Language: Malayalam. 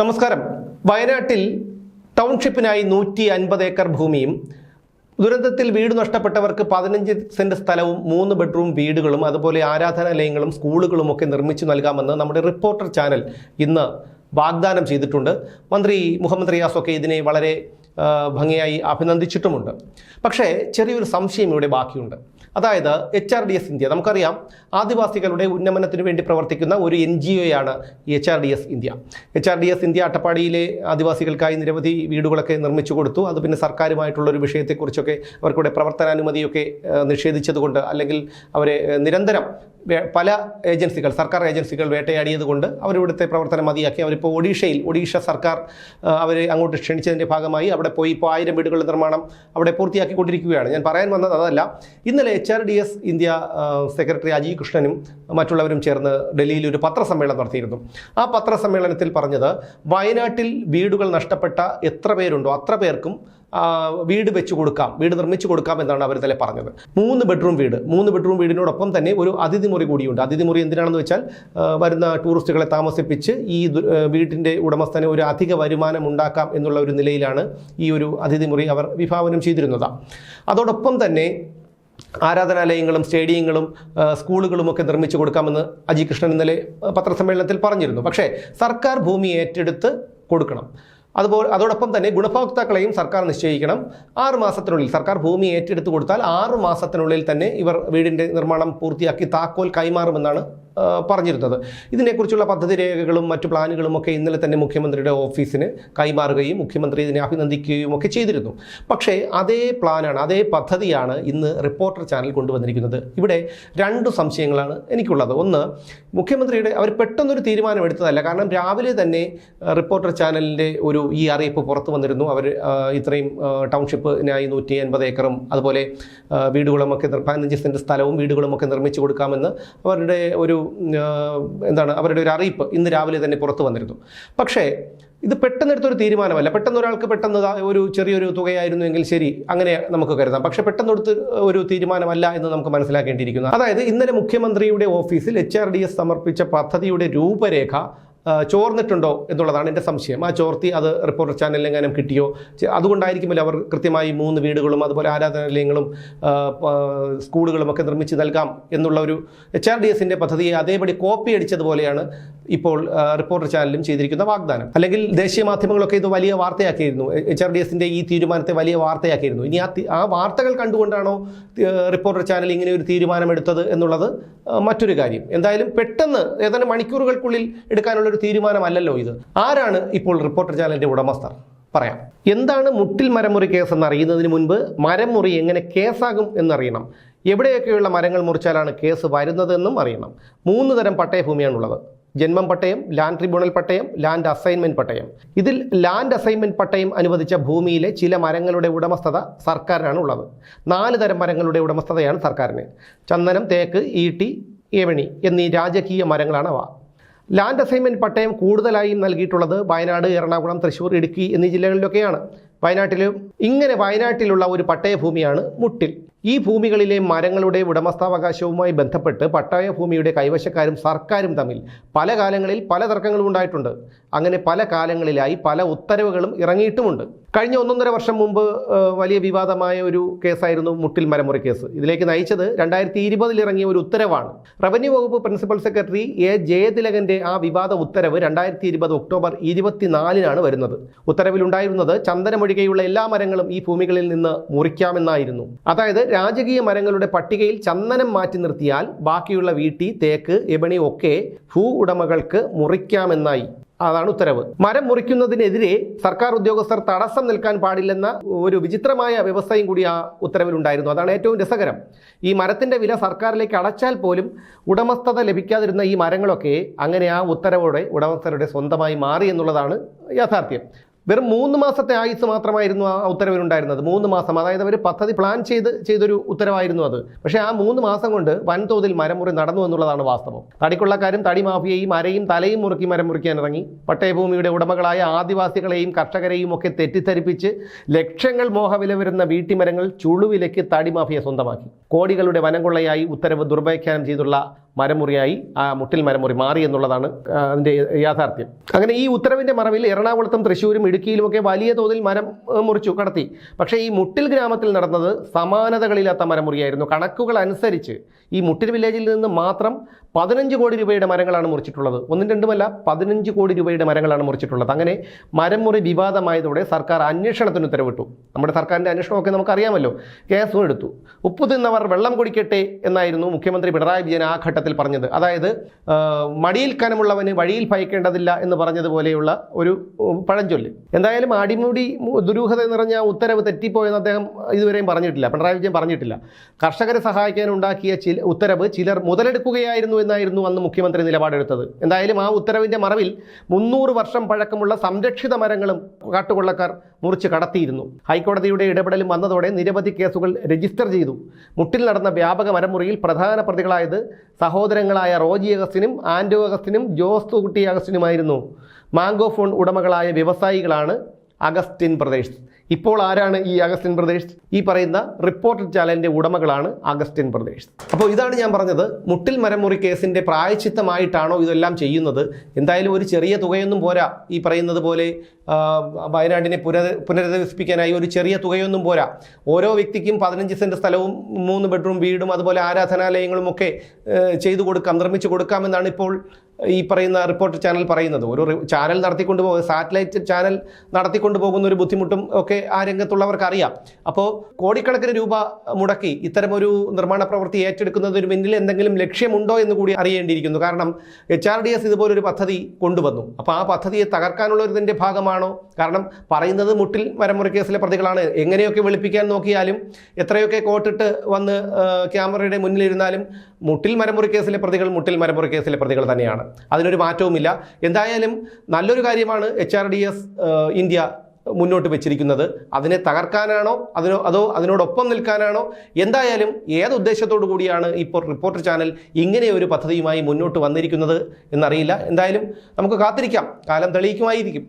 നമസ്കാരം. വയനാട്ടിൽ ടൗൺഷിപ്പിനായി നൂറ്റി അൻപത് ഏക്കർ ഭൂമിയും ദുരന്തത്തിൽ വീട് നഷ്ടപ്പെട്ടവർക്ക് പതിനഞ്ച് സെന്റ് സ്ഥലവും മൂന്ന് ബെഡ്റൂം വീടുകളും അതുപോലെ ആരാധനാലയങ്ങളും സ്കൂളുകളും ഒക്കെ നിർമ്മിച്ചു നൽകാമെന്ന് നമ്മുടെ റിപ്പോർട്ടർ ചാനൽ ഇന്ന് വാഗ്ദാനം ചെയ്തിട്ടുണ്ട്. മന്ത്രി മുഹമ്മദ് റിയാസൊക്കെ ഇതിനെ വളരെ ഭംഗിയായി അഭിനന്ദിച്ചിട്ടുമുണ്ട്. പക്ഷേ ചെറിയൊരു സംശയം ഇവിടെ ബാക്കിയുണ്ട്. അതായത് H R D S India നമുക്കറിയാം ആദിവാസികളുടെ ഉന്നമനത്തിന് വേണ്ടി പ്രവർത്തിക്കുന്ന ഒരു N G ഒയാണ് H R D S India. H R D S India അട്ടപ്പാടിയിലെ ആദിവാസികൾക്കായി നിരവധി വീടുകളൊക്കെ നിർമ്മിച്ചു കൊടുത്തു. അത് പിന്നെ സർക്കാരുമായിട്ടുള്ളൊരു വിഷയത്തെക്കുറിച്ചൊക്കെ അവർക്കൂടെ പ്രവർത്തനാനുമതിയൊക്കെ നിഷേധിച്ചതുകൊണ്ട് അല്ലെങ്കിൽ അവരെ നിരന്തരം പല ഏജൻസികൾ സർക്കാർ ഏജൻസികൾ വേട്ടയാടിയത് കൊണ്ട് അവരിവിടുത്തെ പ്രവർത്തനം മതിയാക്കി. അവരിപ്പോൾ ഒഡീഷയിൽ ഒഡീഷ സർക്കാർ അവരെ അങ്ങോട്ട് ക്ഷണിച്ചതിന്റെ ഭാഗമായി അവിടെ പോയി ഇപ്പോൾ ആയിരം വീടുകളുടെ നിർമ്മാണം അവിടെ പൂർത്തിയാക്കിക്കൊണ്ടിരിക്കുകയാണ്. ഞാൻ പറയാൻ വന്നത് അതല്ല ഇന്നലെ H R D S India secretary Aji കൃഷ്ണനും മറ്റുള്ളവരും ചേർന്ന് ഡൽഹിയിൽ ഒരു പത്രസമ്മേളനം നടത്തിയിരുന്നു. ആ പത്രസമ്മേളനത്തിൽ പറഞ്ഞത് വയനാട്ടിൽ വീടുകൾ നഷ്ടപ്പെട്ട എത്ര പേരുണ്ടോ അത്ര പേർക്കും വീട് വെച്ച് കൊടുക്കാം. വീട് നിർമ്മിച്ചു കൊടുക്കാം എന്നാണ് അവർ തന്നെ പറഞ്ഞത്. മൂന്ന് ബെഡ്റൂം വീട്. മൂന്ന് ബെഡ്റൂം വീടിനോടൊപ്പം തന്നെ ഒരു അതിഥിമുറി കൂടിയുണ്ട്. അതിഥിമുറി എന്തിനാണെന്ന് വെച്ചാൽ വരുന്ന ടൂറിസ്റ്റുകളെ താമസിപ്പിച്ച് ഈ വീടിന്റെ ഉടമസ്ഥന് ഒരു അധിക വരുമാനം ഉണ്ടാക്കാം എന്നുള്ള ഒരു നിലയിലാണ് ഈ ഒരു അതിഥിമുറി അവർ വിഭാവനം ചെയ്തിരുന്നത്. അതോടൊപ്പം തന്നെ ആരാധനാലയങ്ങളും സ്റ്റേഡിയങ്ങളും സ്കൂളുകളും ഒക്കെ നിർമ്മിച്ചു കൊടുക്കാമെന്ന് അജി കൃഷ്ണൻ ഇന്നലെ പത്രസമ്മേളനത്തിൽ പറഞ്ഞിരുന്നു. പക്ഷേ സർക്കാർ ഭൂമി ഏറ്റെടുത്ത് കൊടുക്കണം. അതുപോലെ അതോടൊപ്പം തന്നെ ഗുണഭോക്താക്കളെയും സർക്കാർ നിശ്ചയിക്കണം. ആറ് മാസത്തിനുള്ളിൽ സർക്കാർ ഭൂമി ഏറ്റെടുത്തു കൊടുത്താൽ ആറ് മാസത്തിനുള്ളിൽ തന്നെ ഇവർ വീടിന്റെ നിർമ്മാണം പൂർത്തിയാക്കി താക്കോൽ കൈമാറുമെന്നാണ് പറഞ്ഞിരുന്നത്. ഇതിനെക്കുറിച്ചുള്ള പദ്ധതി രേഖകളും മറ്റു പ്ലാനുകളും ഒക്കെ ഇന്നലെ തന്നെ മുഖ്യമന്ത്രിയുടെ ഓഫീസിന് കൈമാറുകയും മുഖ്യമന്ത്രി ഇതിനെ അഭിനന്ദിക്കുകയും ഒക്കെ ചെയ്തിരുന്നു. പക്ഷേ അതേ പ്ലാനാണ് അതേ പദ്ധതിയാണ് ഇന്ന് റിപ്പോർട്ടർ ചാനൽ കൊണ്ടുവന്നിരിക്കുന്നത്. ഇവിടെ രണ്ട് സംശയങ്ങളാണ് എനിക്കുള്ളത്. ഒന്ന് മുഖ്യമന്ത്രിയുടെ അവർ പെട്ടെന്നൊരു തീരുമാനം എടുത്തതല്ല കാരണം രാവിലെ തന്നെ റിപ്പോർട്ടർ ചാനലിന്റെ ഒരു ഈ അറിയിപ്പ് പുറത്തു വന്നിരുന്നു. അവർ ഇത്രയും ടൗൺഷിപ്പിനായി നൂറ്റി അൻപത് ഏക്കറും അതുപോലെ വീടുകളുമൊക്കെ പതിനഞ്ച് സെന്റ് സ്ഥലവും വീടുകളുമൊക്കെ നിർമ്മിച്ചു കൊടുക്കാമെന്ന് അവരുടെ ഒരു എന്താണ് അവരുടെ ഒരു അറിയിപ്പ് ഇന്ന് രാവിലെ തന്നെ പുറത്തു വന്നിരുന്നു. പക്ഷേ ഇത് പെട്ടെന്നെടുത്തൊരു തീരുമാനമല്ല. പെട്ടെന്ന് ഒരാൾക്ക് പെട്ടെന്ന് ഒരു ചെറിയൊരു തുകയായിരുന്നുവെങ്കിൽ ശരി അങ്ങനെ നമുക്ക് കരുതാം. പക്ഷേ പെട്ടെന്നെടുത്ത് ഒരു തീരുമാനമല്ല എന്ന് നമുക്ക് മനസ്സിലാക്കേണ്ടിയിരിക്കുന്നു. അതായത് ഇന്നലെ മുഖ്യമന്ത്രിയുടെ ഓഫീസിൽ എച്ച് സമർപ്പിച്ച പദ്ധതിയുടെ രൂപരേഖ ചോർന്നിട്ടുണ്ടോ എന്നുള്ളതാണ് എന്റെ സംശയം. ആ ചോർത്തി അത് റിപ്പോർട്ടർ ചാനലിലെങ്ങാനും കിട്ടിയോ? അതുകൊണ്ടായിരിക്കുമല്ലോ അവർ കൃത്യമായി മൂന്ന് വീടുകളും അതുപോലെ ആരാധനാലയങ്ങളും സ്കൂളുകളും ഒക്കെ നിർമ്മിച്ച് നൽകാം എന്നുള്ള ഒരു എച്ച് ആർ ഡി എസിന്റെ പദ്ധതിയെ അതേപടി കോപ്പി അടിച്ചതുപോലെയാണ് ഇപ്പോൾ റിപ്പോർട്ടർ ചാനലും ചെയ്തിരിക്കുന്ന വാഗ്ദാനം. അല്ലെങ്കിൽ ദേശീയ മാധ്യമങ്ങളൊക്കെ ഇത് വലിയ വാർത്തയാക്കിയിരുന്നു. എച്ച് ആർ ഡി എസിന്റെ ഈ തീരുമാനത്തെ വലിയ വാർത്തയാക്കിയിരുന്നു. ഇനി ആ ആ വാർത്തകൾ കണ്ടുകൊണ്ടാണോ റിപ്പോർട്ടർ ചാനൽ ഇങ്ങനെ ഒരു തീരുമാനമെടുത്തത് എന്നുള്ളത് മറ്റൊരു കാര്യം. എന്തായാലും പെട്ടെന്ന് ഏതാനും മണിക്കൂറുകൾക്കുള്ളിൽ എടുക്കാനുള്ള തീരുമാനമല്ലല്ലോ ഇത്. ആരാണ് ഇപ്പോൾ റിപ്പോർട്ടർ ചാനലിന്റെ ഉടമസ്ഥർ? പറയാം. എന്താണ് മുട്ടിൽ മരമുറി കേസ് എന്ന് അറിയുന്നതിന് മുൻപ് മരമുറി എങ്ങനെ കേസാകും എന്നറിയണം. എവിടെയൊക്കെയുള്ള മരങ്ങൾ മുറിച്ചാലാണ് കേസ് വരുന്നതെന്നും അറിയണം. മൂന്ന് തരം പട്ടയഭൂമിയാണുള്ളത്. ജന്മം പട്ടയം ലാൻഡ് ട്രിബ്യൂണൽ പട്ടയം ലാൻഡ് അസൈൻമെന്റ് പട്ടയം. ഇതിൽ ലാൻഡ് അസൈൻമെന്റ് പട്ടയം അനുവദിച്ച ഭൂമിയിലെ ചില മരങ്ങളുടെ ഉടമസ്ഥത സർക്കാരിനാണ് ഉള്ളത് നാല് തരം മരങ്ങളുടെ ഉടമസ്ഥതയാണ് സർക്കാരിന്. ചന്ദനം തേക്ക് ഈട്ടി ഏവണി എന്നീ രാജകീയ മരങ്ങളാണ് അവ ലാൻഡ് അസൈൻമെന്റ് പട്ടയം കൂടുതലായും നൽകിയിട്ടുള്ളത് വയനാട് എറണാകുളം തൃശ്ശൂർ ഇടുക്കി എന്നീ ജില്ലകളിലൊക്കെയാണ്. വയനാട്ടിലും ഇങ്ങനെ വയനാട്ടിലുള്ള ഒരു പട്ടയഭൂമിയാണ് മുട്ടിൽ. ഈ ഭൂമികളിലെ മരങ്ങളുടെ ഉടമസ്ഥാവകാശവുമായി ബന്ധപ്പെട്ട് പട്ടയ ഭൂമിയുടെ കൈവശക്കാരും സർക്കാരും തമ്മിൽ പല കാലങ്ങളിൽ പല തർക്കങ്ങളും ഉണ്ടായിട്ടുണ്ട്. അങ്ങനെ പല കാലങ്ങളിലായി പല ഉത്തരവുകളും ഇറങ്ങിയിട്ടുമുണ്ട്. കഴിഞ്ഞ ഒന്നൊന്നര വർഷം മുമ്പ് വലിയ വിവാദമായ ഒരു കേസായിരുന്നു മുട്ടിൽ മരമുറി കേസ്. ഇതിലേക്ക് നയിച്ചത് രണ്ടായിരത്തി ഇരുപതിൽ ഇറങ്ങിയ ഒരു ഉത്തരവാണ്. റവന്യൂ വകുപ്പ് പ്രിൻസിപ്പൽ സെക്രട്ടറി എ ജയതിലകന്റെ ആ വിവാദ ഉത്തരവ് രണ്ടായിരത്തി ഇരുപത് ഒക്ടോബർ ഇരുപത്തിനാലിനാണ് വരുന്നത്. ഉത്തരവിലുണ്ടായിരുന്നത് ചന്ദനമൊഴികെയുള്ള എല്ലാ മരങ്ങളും ഈ ഭൂമികളിൽ നിന്ന് മുറിക്കാമെന്നായിരുന്നു. അതായത് രാജകീയ മരങ്ങളുടെ പട്ടികയിൽ ചന്ദനം മാറ്റി നിർത്തിയാൽ ബാക്കിയുള്ള വീട്ടി തേക്ക് എബണി ഒക്കെ ഭൂ ഉടമകൾക്ക് മുറിക്കാമെന്നായി. അതാണ് ഉത്തരവ്. മരം മുറിക്കുന്നതിനെതിരെ സർക്കാർ ഉദ്യോഗസ്ഥർ തടസ്സം നിൽക്കാൻ പാടില്ലെന്ന ഒരു വിചിത്രമായ വ്യവസ്ഥയും കൂടി ആ ഉത്തരവിലുണ്ടായിരുന്നു. അതാണ് ഏറ്റവും രസകരം. ഈ മരത്തിന്റെ വില സർക്കാരിലേക്ക് അടച്ചാൽ പോലും ഉടമസ്ഥത ലഭിക്കാതിരുന്ന ഈ മരങ്ങളൊക്കെ അങ്ങനെ ആ ഉത്തരവോടെ ഉടമസ്ഥരുടെ സ്വന്തമായി മാറി എന്നുള്ളതാണ് യാഥാർത്ഥ്യം. വെറും മൂന്ന് മാസത്തെ ആയുസ് മാത്രമായിരുന്നു ആ ഉത്തരവിലുണ്ടായിരുന്നത്. മൂന്ന് മാസം. അതായത് അവർ പദ്ധതി പ്ലാൻ ചെയ്ത് ചെയ്തൊരു ഉത്തരവായിരുന്നു അത്. പക്ഷേ ആ മൂന്ന് മാസം കൊണ്ട് വൻതോതിൽ മരമുറി നടന്നു എന്നുള്ളതാണ് വാസ്തവം. തടിക്കൊള്ളക്കാരും തടി മാഫിയയും അരയും തലയും മുറുക്കി മരം മുറിക്കാൻ ഇറങ്ങി പട്ടയഭൂമിയുടെ ഉടമകളായ ആദിവാസികളെയും കർഷകരെയും ഒക്കെ തെറ്റിദ്ധരിപ്പിച്ച് ലക്ഷങ്ങൾ മോഹവില വരുന്ന വീട്ടിമരങ്ങൾ ചുളുവിലേക്ക് തടി മാഫിയ സ്വന്തമാക്കി. കോടികളുടെ വനം കൊള്ളയായി ഉത്തരവ് ദുർവ്യാഖ്യാനം ചെയ്തുള്ള മരമുറിയായി ആ മുട്ടിൽ മരമുറി മാറി എന്നുള്ളതാണ് അതിന്റെ യാഥാർത്ഥ്യം. അങ്ങനെ ഈ ഉത്തരവിന്റെ മറവിൽ എറണാകുളത്തും തൃശ്ശൂരും ഇടുക്കിയിലുമൊക്കെ വലിയ തോതിൽ മരം മുറിച്ചു കടത്തി. പക്ഷേ ഈ മുട്ടിൽ ഗ്രാമത്തിൽ നടന്നത് സമാനതകളില്ലാത്ത മരമുറിയായിരുന്നു. കണക്കുകൾ അനുസരിച്ച് ഈ മുട്ടിൽ വില്ലേജിൽ നിന്ന് മാത്രം പതിനഞ്ച് കോടി രൂപയുടെ മരങ്ങളാണ് മുറിച്ചിട്ടുള്ളത്. ഒന്നും രണ്ടുമല്ല പതിനഞ്ച് കോടി രൂപയുടെ മരങ്ങളാണ് മുറിച്ചിട്ടുള്ളത്. അങ്ങനെ മരം മുറി വിവാദമായതോടെ സർക്കാർ അന്വേഷണത്തിന് ഉത്തരവിട്ടു. നമ്മുടെ സർക്കാരിന്റെ അന്വേഷണമൊക്കെ നമുക്കറിയാമല്ലോ. കേസും എടുത്തു. ഉപ്പ് തിന്നവർ വെള്ളം കുടിക്കട്ടെ എന്നായിരുന്നു മുഖ്യമന്ത്രി പിണറായി വിജയൻ ആ ഘട്ടത്തിൽ പറഞ്ഞത്. അതായത് മടിയിൽ കനമുള്ളവന് വഴിയിൽ ഭയക്കേണ്ടതില്ല എന്ന് പറഞ്ഞതുപോലെയുള്ള ഒരു പഴഞ്ചൊല്ല്. എന്തായാലും അടിമുടി ദുരൂഹത നിറഞ്ഞ ഉത്തരവ് തെറ്റിപ്പോയെന്ന് അദ്ദേഹം ഇതുവരെയും പറഞ്ഞിട്ടില്ല. പിണറായി വിജയൻ പറഞ്ഞിട്ടില്ല. കർഷകരെ സഹായിക്കാൻ ഉണ്ടാക്കിയ ചില ഉത്തരവ് ചിലർ മുതലെടുക്കുകയായിരുന്നു എന്നായിരുന്നു അന്ന് മുഖ്യമന്ത്രി നിലപാടെടുത്തത്. എന്തായാലും ആ ഉത്തരവിന്റെ മറവിൽ മുന്നൂറ് വർഷം പഴക്കമുള്ള സംരക്ഷിത മരങ്ങളും കാട്ടുകൊള്ളക്കാർ മുറിച്ച് കടത്തിയിരുന്നു. ഹൈക്കോടതിയുടെ ഇടപെടലും വന്നതോടെ നിരവധി കേസുകൾ രജിസ്റ്റർ ചെയ്തു. മുട്ടിൽ നടന്ന വ്യാപക മരമുറിയിൽ പ്രധാന പ്രതികളായത് സഹോദരങ്ങളായ റോജി അഗസ്റ്റിനും ആൻഡോ അഗസ്റ്റിനും ജോസ് കുട്ടി അഗസ്റ്റിനുമായിരുന്നു. മാംഗോ ഫോൺ ഉടമകളായ വ്യവസായികളാണ് അഗസ്റ്റിൻ പ്രദേശ്. ഇപ്പോൾ ആരാണ് ഈ അഗസ്റ്റിൻ പ്രദേശ്? ഈ പറയുന്ന റിപ്പോർട്ടഡ് ചാനലിന്റെ ഉടമകളാണ് അഗസ്റ്റിൻ പ്രദേശ്. അപ്പോൾ ഇതാണ് ഞാൻ പറഞ്ഞത്. മുട്ടിൽ മരമുറി കേസിന്റെ പ്രായച്ചിത്തമായിട്ടാണോ ഇതെല്ലാം ചെയ്യുന്നത്? എന്തായാലും ഒരു ചെറിയ തുകയൊന്നും പോരാ ഈ പറയുന്നത് പോലെ. വയനാടിനെ പുനര പുനരധിവസിപ്പിക്കാനായി ഒരു ചെറിയ തുകയൊന്നും പോരാ. ഓരോ വ്യക്തിക്കും പതിനഞ്ച് സെന്റ് സ്ഥലവും മൂന്ന് ബെഡ്റൂം വീടും അതുപോലെ ആരാധനാലയങ്ങളും ഒക്കെ ചെയ്തു കൊടുക്കാം നിർമ്മിച്ചു കൊടുക്കാമെന്നാണ് ഇപ്പോൾ ഈ പറയുന്ന റിപ്പോർട്ട് ചാനൽ പറയുന്നത്. ഒരു ചാനൽ നടത്തിക്കൊണ്ട് പോകുക സാറ്റലൈറ്റ് ചാനൽ നടത്തിക്കൊണ്ട് പോകുന്ന ഒരു ബുദ്ധിമുട്ടും ഒക്കെ ആ രംഗത്തുള്ളവർക്ക് അറിയാം. അപ്പോൾ കോടിക്കണക്കിന് രൂപ മുടക്കി ഇത്തരമൊരു നിർമ്മാണ പ്രവൃത്തി ഏറ്റെടുക്കുന്നതിന് പിന്നിൽ എന്തെങ്കിലും ലക്ഷ്യമുണ്ടോ എന്ന് കൂടി അറിയേണ്ടിയിരിക്കുന്നു. കാരണം എച്ച് ആർ ഡി എസ് ഇതുപോലൊരു പദ്ധതി കൊണ്ടുവന്നു. അപ്പോൾ ആ പദ്ധതിയെ തകർക്കാനുള്ള ഒരു ഭാഗമാണോ കാരണം പറയുന്നത് മുട്ടിൽ മരമുറി കേസിലെ പ്രതികളാണ്. എങ്ങനെയൊക്കെ വെളുപ്പിക്കാൻ നോക്കിയാലും എത്രയൊക്കെ കോട്ടിട്ട് വന്ന് ക്യാമറയുടെ മുന്നിലിരുന്നാലും മുട്ടിൽ മരമുറി കേസിലെ പ്രതികൾ മുട്ടിൽ മരമുറി കേസിലെ പ്രതികൾ തന്നെയാണ്. അതിനൊരു മാറ്റവുമില്ല. എന്തായാലും നല്ലൊരു കാര്യമാണ് H R D S India മുന്നോട്ട് വെച്ചിരിക്കുന്നത്. അതിനെ തകർക്കാനാണോ? അതിനോ അതോ അതിനോടൊപ്പം നിൽക്കാനാണോ? എന്തായാലും ഏത് ഉദ്ദേശത്തോടു കൂടിയാണ് ഇപ്പോൾ റിപ്പോർട്ടർ ചാനൽ ഇങ്ങനെ ഒരു പദ്ധതിയുമായി മുന്നോട്ട് വന്നിരിക്കുന്നത് എന്നറിയില്ല. എന്തായാലും നമുക്ക് കാത്തിരിക്കാം. കാലം തെളിയിക്കുമായിരിക്കും.